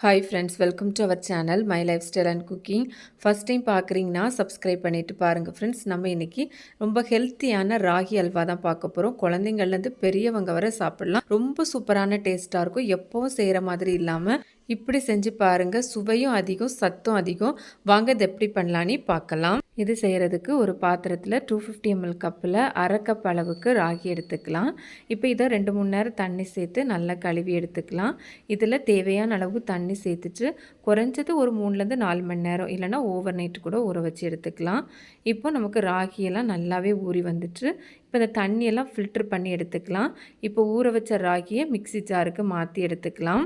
Hi friends welcome to our channel my lifestyle and cooking first time பார்க்குறீங்கன்னா subscribe பண்ணிவிட்டு பாருங்கள் friends நம்ம இன்றைக்கி ரொம்ப ஹெல்த்தியான ராகி அல்வா தான் பார்க்க போகிறோம் குழந்தைங்கள்லேருந்து பெரியவங்க வரை சாப்பிட்லாம். ரொம்ப சூப்பரான டேஸ்ட்டாக இருக்கும். எப்போவும் செய்கிற மாதிரி இல்லாமல் இப்படி செஞ்சு பாருங்கள் சுவையும் அதிகம் சத்தும் அதிகம். வாங்க இது எப்படி பண்ணலான்னு பார்க்கலாம். இது செய்கிறதுக்கு ஒரு பாத்திரத்தில் டூ ஃபிஃப்டி எம்எல் கப்பில் அரை கப் அளவுக்கு ராகி எடுத்துக்கலாம். இப்போ இதை ரெண்டு மூணு நேரம் தண்ணி சேர்த்து நல்லா கழுவி எடுத்துக்கலாம். இதில் தேவையான அளவு தண்ணி சேர்த்துட்டு குறைஞ்சது ஒரு மூணுலேருந்து நாலு மணி நேரம் இல்லைனா ஓவர் நைட்டு கூட ஊற வச்சு எடுத்துக்கலாம். இப்போ நமக்கு ராகியெல்லாம் நல்லாவே ஊறி வந்துட்டு இப்போ இந்த தண்ணியெல்லாம் ஃபில்ட்ரு பண்ணி எடுத்துக்கலாம். இப்போ ஊற வச்ச ராகியை மிக்சி ஜாருக்கு மாற்றி எடுத்துக்கலாம்.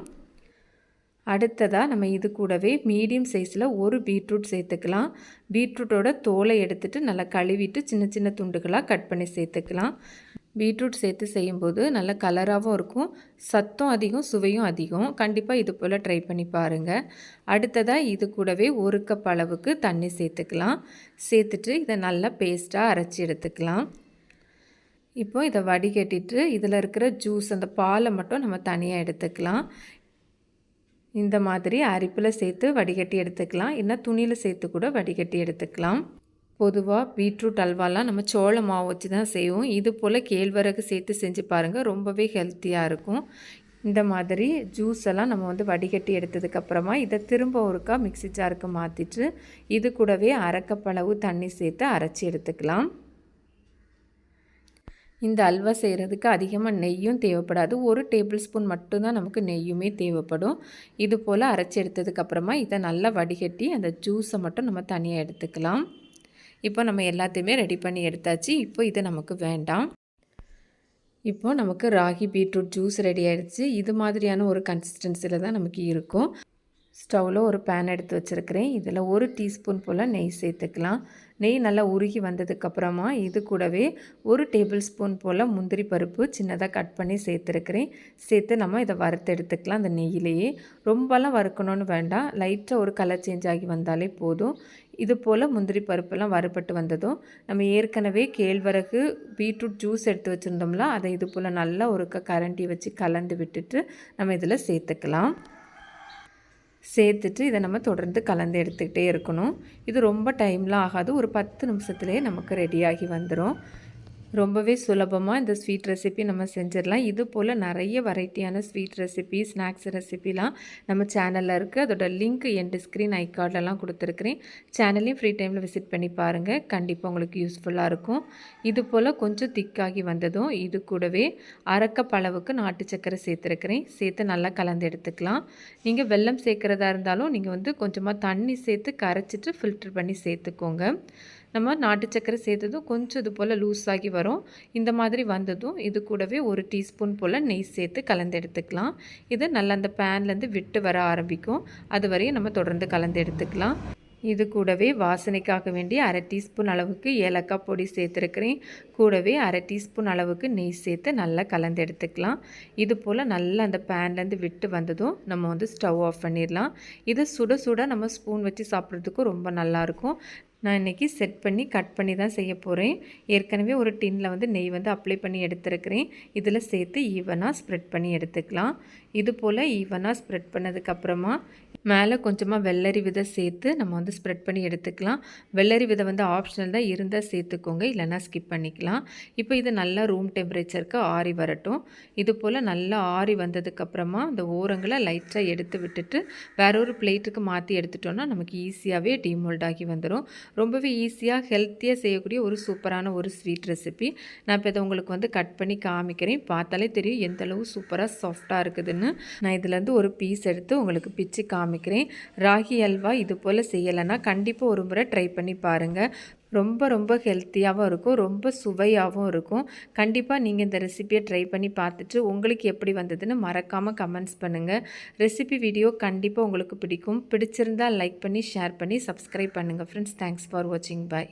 அடுத்ததாக நம்ம இது கூடவே மீடியம் சைஸில் ஒரு பீட்ரூட் சேர்த்துக்கலாம். பீட்ரூட்டோட தோலை எடுத்துகிட்டு நல்லா கழுவிட்டு சின்ன சின்ன துண்டுகளாக கட் பண்ணி சேர்த்துக்கலாம். பீட்ரூட் சேர்த்து செய்யும்போது நல்ல கலராகவும் இருக்கும். சத்தும் அதிகம் சுவையும் அதிகம். கண்டிப்பாக இது போல் ட்ரை பண்ணி பாருங்கள் அடுத்ததாக இது கூடவே ஒரு கப் அளவுக்கு தண்ணி சேர்த்துக்கலாம். சேர்த்துட்டு இதை நல்லா பேஸ்ட்டாக அரைச்சி எடுத்துக்கலாம். இப்போ இதை வடிகட்டிட்டு இதில் இருக்கிற ஜூஸ் அந்த பாலை மட்டும் நம்ம தனியாக எடுத்துக்கலாம். இந்த மாதிரி அரிப்பில் சேர்த்து வடிகட்டி எடுத்துக்கலாம். இல்லை துணியில் சேர்த்து கூட வடிகட்டி எடுத்துக்கலாம். பொதுவாக பீட்ரூட் அல்வாலாம் நம்ம சோள மாவு வச்சு தான் செய்வோம். இது போல் கேழ்வரகு சேர்த்து செஞ்சு பாருங்கள் ரொம்பவே ஹெல்த்தியாக இருக்கும். இந்த மாதிரி ஜூஸ் எல்லாம் நம்ம வந்து வடிகட்டி எடுத்ததுக்கப்புறமா இதை திரும்ப ஒருக்கா மிக்சி ஜாருக்கு மாற்றிட்டு இது கூடவே அரைக்கப்பளவு தண்ணி சேர்த்து அரைச்சி எடுத்துக்கலாம். இந்த அல்வா செய்கிறதுக்கு அதிகமாக நெய்யும் தேவைப்படாது. ஒரு டேபிள் ஸ்பூன் மட்டும்தான் நமக்கு நெய்யுமே தேவைப்படும். இது போல் அரைச்சி எடுத்ததுக்கப்புறமா இதை நல்லா வடிகட்டி அந்த ஜூஸை மட்டும் நம்ம தனியாக எடுத்துக்கலாம். இப்போ நம்ம எல்லாத்தையுமே ரெடி பண்ணி எடுத்தாச்சு. இப்போ இது நமக்கு வேண்டாம். இப்போ நமக்கு ராகி பீட்ரூட் ஜூஸ் ரெடி ஆகிடுச்சு இது மாதிரியான ஒரு கன்சிஸ்டன்சியில் தான் நமக்கு இருக்கும். ஸ்டவ்வில் ஒரு பேன் எடுத்து வச்சுருக்கிறேன். இதில் ஒரு டீஸ்பூன் போல் நெய் சேர்த்துக்கலாம். நெய் நல்லா உருகி வந்ததுக்கப்புறமா இது கூடவே ஒரு டேபிள் ஸ்பூன் போல் முந்திரி பருப்பு சின்னதாக கட் பண்ணி சேர்த்துருக்கிறேன். சேர்த்து நம்ம இதை வறுத்து எடுத்துக்கலாம் அந்த நெய்யிலேயே. ரொம்பலாம் வறுக்கணும்னு வேண்டாம். லைட்டாக ஒரு கலர் சேஞ்ச் ஆகி வந்தாலே போதும். இது போல் முந்திரி பருப்பெல்லாம் வறுபட்டு வந்ததும் நம்ம ஏற்கனவே கேழ்வரகு பீட்ரூட் ஜூஸ் எடுத்து வச்சுருந்தோம்ல அதை இது போல் நல்லா ஒரு கரண்டி வச்சு கலந்து விட்டுட்டு நம்ம இதில் சேர்த்துக்கலாம். சேர்த்துட்டு இதை நம்ம தொடர்ந்து கலந்து எடுத்துக்கிட்டே இருக்கணும். இது ரொம்ப டைம்லாம் ஆகாது. ஒரு பத்து நிமிஷத்துலேயே நமக்கு ரெடியாகி வந்துடும் ரொம்பவே சுலபமாக இந்த ஸ்வீட் ரெசிபி நம்ம செஞ்சிடலாம். இது போல் நிறைய வெரைட்டியான ஸ்வீட் ரெசிபி ஸ்நாக்ஸ் ரெசிபிலாம் நம்ம சேனலில் இருக்குது அதோட லிங்க் என் ஸ்க்ரீன் ஐ கார்டெல்லாம் கொடுத்துருக்குறேன். சேனலையும் ஃப்ரீ டைமில் விசிட் பண்ணி பாருங்கள் கண்டிப்பாக உங்களுக்கு யூஸ்ஃபுல்லாக இருக்கும். இது போல் கொஞ்சம் திக்காகி வந்ததும் இது கூடவே அரைக்கப் அளவுக்கு நாட்டு சக்கரை சேர்த்துருக்குறேன். சேர்த்து நல்லா கலந்து எடுத்துக்கலாம். நீங்கள் வெல்லம் சேர்க்குறதா இருந்தாலும் நீங்கள் வந்து கொஞ்சமாக தண்ணி சேர்த்து கரைச்சிட்டு ஃபில்டர் பண்ணி சேர்த்துக்கோங்க. நம்ம நாட்டு சக்கரை சேர்த்ததும் கொஞ்சம் இது போல் லூஸ் ஆகி வரும். இந்த மாதிரி வந்ததும் இது கூடவே ஒரு டீஸ்பூன் போல் நெய் சேர்த்து கலந்து எடுத்துக்கலாம். இது நல்லா அந்த பேன்லேருந்து விட்டு வர ஆரம்பிக்கும். அது வரையும் நம்ம தொடர்ந்து கலந்து எடுத்துக்கலாம். இது கூடவே வாசனைக்காக வேண்டி அரை டீஸ்பூன் அளவுக்கு ஏலக்காய் பொடி சேர்த்துருக்கிறேன். கூடவே அரை டீஸ்பூன் அளவுக்கு நெய் சேர்த்து நல்லா கலந்து எடுத்துக்கலாம். இது போல் நல்லா அந்த பேன்லேருந்து விட்டு வந்ததும் நம்ம வந்து ஸ்டவ் ஆஃப் பண்ணிடலாம். இது சுட சுட நம்ம ஸ்பூன் வச்சு சாப்பிட்றதுக்கும் ரொம்ப நல்லாயிருக்கும் நான் இன்றைக்கி செட் பண்ணி கட் பண்ணி தான் செய்ய போகிறேன் ஏற்கனவே ஒரு டின்னில் வந்து நெய் வந்து அப்ளை பண்ணி எடுத்துருக்கிறேன். இதில் சேர்த்து ஈவனாக ஸ்ப்ரெட் பண்ணி எடுத்துக்கலாம். இது போல் ஈவனாக ஸ்ப்ரெட் பண்ணதுக்கப்புறமா மேலே கொஞ்சமாக வெள்ளரி விதை சேர்த்து நம்ம வந்து ஸ்ப்ரெட் பண்ணி எடுத்துக்கலாம். வெள்ளரி விதை வந்து ஆப்ஷனல் தான் இருந்தால் சேர்த்துக்கோங்க இல்லைனா ஸ்கிப் பண்ணிக்கலாம். இப்போ இது நல்லா ரூம் டெம்பரேச்சருக்கு ஆறி வரட்டும். இது போல் நல்லா ஆறி வந்ததுக்கப்புறமா அந்த ஓரங்களை லைட்டாக எடுத்து விட்டுட்டு வேற ஒரு பிளேட்டுக்கு மாற்றி எடுத்துட்டோன்னா நமக்கு ஈஸியாகவே டீமோல்ட் ஆகி வந்துடும் ரொம்பவே ஈஸியாக ஹெல்த்தியாக செய்யக்கூடிய ஒரு சூப்பரான ஒரு ஸ்வீட் ரெசிபி நான் இப்போ இதை உங்களுக்கு வந்து கட் பண்ணி காமிக்கிறேன். பார்த்தாலே தெரியும் எந்தளவு சூப்பராக சாஃப்டாக இருக்குதுன்னு. நான் இதுலேருந்து ஒரு பீஸ் எடுத்து உங்களுக்கு பிச்சு காமிக்கிறேன். ராகி அல்வா இது போல் செய்யலைன்னா கண்டிப்பாக ஒரு முறை ட்ரை பண்ணி பாருங்கள் ரொம்ப ரொம்ப ஹெல்த்தியாகவும் இருக்கும். ரொம்ப சுவையாகவும் இருக்கும். கண்டிப்பாக நீங்கள் இந்த ரெசிபியை ட்ரை பண்ணி பார்த்துட்டு உங்களுக்கு எப்படி வந்ததுன்னு மறக்காமல் கமெண்ட்ஸ் பண்ணுங்கள் ரெசிபி வீடியோ கண்டிப்பாக உங்களுக்கு பிடிக்கும். பிடிச்சிருந்தால் லைக் பண்ணி ஷேர் பண்ணி சப்ஸ்கிரைப் பண்ணுங்கள் ஃப்ரெண்ட்ஸ் தேங்க்ஸ் ஃபார் வாட்சிங் பாய்